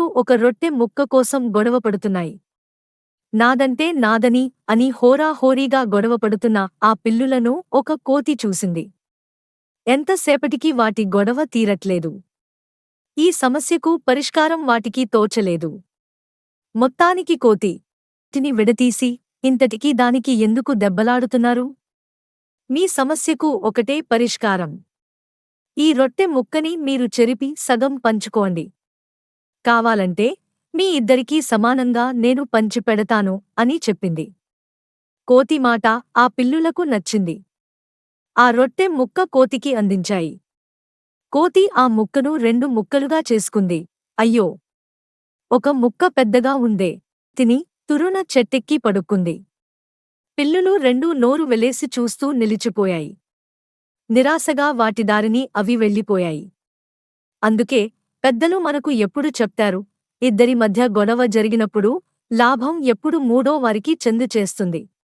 ఒక రొట్టె ముక్క కోసం గొడవపడుతున్నాయి నాదంటే నాదని అని హోరాహోరీగా గొడవపడుతున్న ఆ పిల్లులను ఒక కోతి చూసింది. ఎంతసేపటికి వాటి గొడవ తీరట్లేదు. ఈ సమస్యకు పరిష్కారం వాటికి తోచలేదు. మొత్తానికి కోతి తిని విడతీసి ఇంతటికీ దానికి ఎందుకు దెబ్బలాడుతున్నారు? మీ సమస్యకు ఒకటే పరిష్కారం. ఈ రొట్టె ముక్కని మీరు చెరిపి సగం పంచుకోండి. కావాలంటే మీ ఇద్దరికీ సమానంగా నేను పంచిపెడతాను అని చెప్పింది. కోతి మాట ఆ పిల్లులకు నచ్చింది. ఆ రొట్టె ముక్క కోతికి అందించాయి. కోతి ఆ ముక్కను రెండు ముక్కలుగా చేసుకుంది. అయ్యో! ఒక ముక్క పెద్దగా ఉందే. తిని తురున చెట్టెక్కి పడుక్కుంది పిల్లులు రెండూ నోరు వెలేసి చూస్తూ నిలిచిపోయాయి. నిరాశగా వాటి దారిని అవి వెళ్ళిపోయాయి. అందుకే పెద్దలు మనకు ఎప్పుడు చెప్తారు? ఇద్దరి మధ్య గొడవ జరిగినప్పుడు లాభం ఎప్పుడు మూడో వారికి చెందు చేస్తుంది.